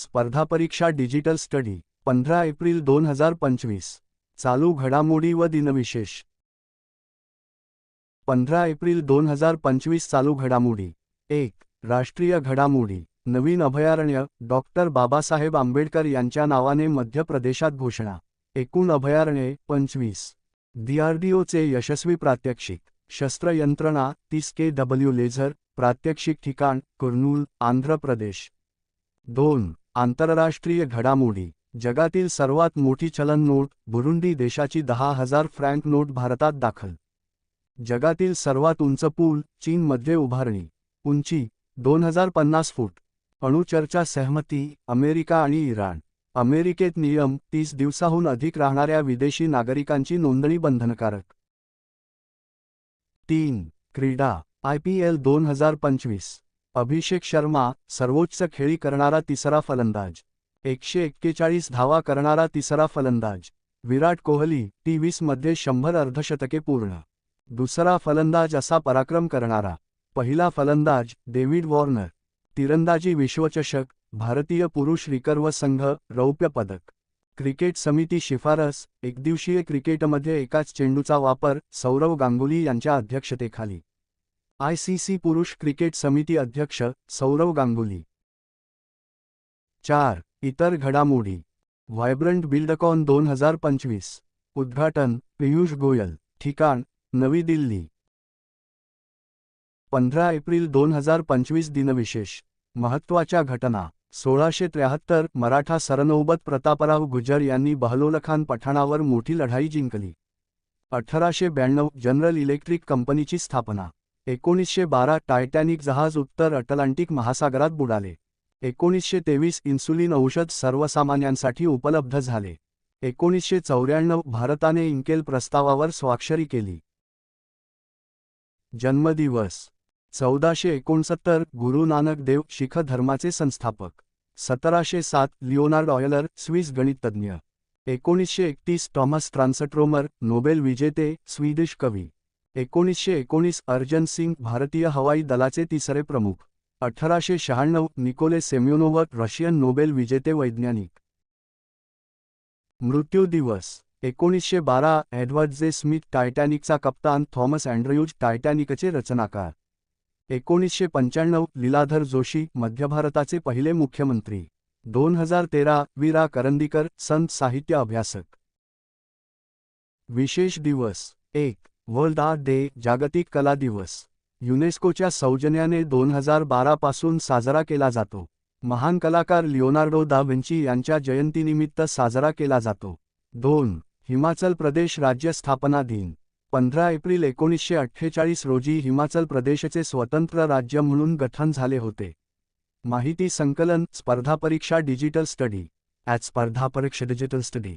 स्पर्धा परीक्षा digital study पंधरा एप्रिल दोन हजार पंचवीस. चालू घडामोडी व दिनविशेष. पंधरा एप्रिल दोन हजार पंचवीस चालू घडामोडी. एक राष्ट्रीय घडामोडी. नवीन अभयारण्य डॉक्टर बाबासाहेब आंबेडकर यांच्या नावाने मध्य प्रदेशात घोषणा. एकूण अभयारण्ये पंचवीस. डीआरडीओचे यशस्वी प्रात्यक्षिक. शस्त्र यंत्रणा तीस के डब्ल्यू लेझर प्रात्यक्षिक ठिकाण कुर्नूल आंध्र प्रदेश. दोन आंतरराष्ट्रीय घडामोडी. जगातील सर्वात मोठी चलन नोट बुरुंडी देशाची दहा हजार फ्रँक नोट भारतात दाखल. जगातील सर्वात उंच पूल चीनमध्ये उभारणी. उंची दोन हजार पन्नास फूट. अणुचर्चा सहमती अमेरिका आणि इराण. अमेरिकेत नियम तीस दिवसाहून अधिक राहणाऱ्या विदेशी नागरिकांची नोंदणी बंधनकारक. तीन क्रीडा आय पी एल दोन हजार पंचवीस. अभिषेक शर्मा सर्वोच्च खेळी करणारा तिसरा फलंदाज. एकशे एक्केचाळीस धावा करणारा तिसरा फलंदाज. विराट कोहली टी वीसमध्ये शंभर अर्धशतके पूर्ण. दुसरा फलंदाज असा पराक्रम करणारा. पहिला फलंदाज डेव्हिड वॉर्नर. तिरंदाजी विश्वचषक भारतीय पुरुष रिकर्व संघ रौप्य पदक. क्रिकेट समिती शिफारस एकदिवसीय क्रिकेटमध्ये एकाच चेंडूचा वापर सौरव गांगुली यांच्या अध्यक्षतेखाली. आयसीसी पुरुष क्रिकेट समिती अध्यक्ष सौरव गांगुली. चार इतर घडामोडी. व्हायब्रंट बिल्डकॉन दोन हजार पंचवीस. उद्घाटन पियुष गोयल. ठिकाण नवी दिल्ली. पंधरा एप्रिल दोन हजार पंचवीस दिनविशेष. महत्त्वाच्या घटना. सोळाशे त्र्याहत्तर मराठा सरनौबत प्रतापराव गुजर यांनी बहलोलखान पठाणावर मोठी लढाई जिंकली. अठराशे ब्याण्णव जनरल इलेक्ट्रिक कंपनीची स्थापना. एकोणीसशे बारा टायटॅनिक जहाज उत्तर अटलांटिक महासागरात बुडाले. एकोणीसशे तेवीस इन्सुलिन औषध सर्वसामान्यांसाठी उपलब्ध झाले. एकोणीसशे चौऱ्याण्णव भारताने इंकेल प्रस्तावावर स्वाक्षरी केली. जन्मदिवस. चौदाशे एकोणसत्तर गुरु नानक देव शिख धर्माचे संस्थापक. सतराशे सात लिओनार्ड ऑयलर स्विस गणिततज्ञ एकोणीसशे एकतीस टॉमस ट्रान्सट्रोमर नोबेल विजेते स्वीडिश कवी. एकोणीसशे एकोणीस अर्जन सिंग भारतीय हवाई दलाचे तिसरे प्रमुख अठराशे शहाण्णव निकोले सेम्युनोवर रशियन नोबेल विजेते वैज्ञानिक. मृत्यू दिवस एकोणीसशे बारा एडवर्ड जे स्मिथ टायटॅनिकचा कप्तान थॉमस अँड्रयूज टायटॅनिकचे रचनाकार. एकोणीसशे पंच्याण्णव लीलाधर जोशी मध्य भारताचे पहिले मुख्यमंत्री. दोन हजार तेरा वीरा करंदीकर संत साहित्य अभ्यासक. विशेष दिवस एक वर्ल्ड आर्ट डे जागतिक कला दिवस. युनेस्कोच्या सौजन्याने दोन हजार बारा पासून साजरा केला जातो. महान कलाकार लिओनार्डो दा विंची यांच्या जयंतीनिमित्त साजरा केला जातो. दोन हिमाचल प्रदेश राज्य स्थापना दिन. पंधरा एप्रिल एकोणीसशे अठ्ठेचाळीस रोजी हिमाचल प्रदेशचे स्वतंत्र राज्य म्हणून गठन झाले होते. माहिती संकलन स्पर्धा परीक्षा डिजिटल स्टडी. ॲट स्पर्धा परीक्षा डिजिटल स्टडी.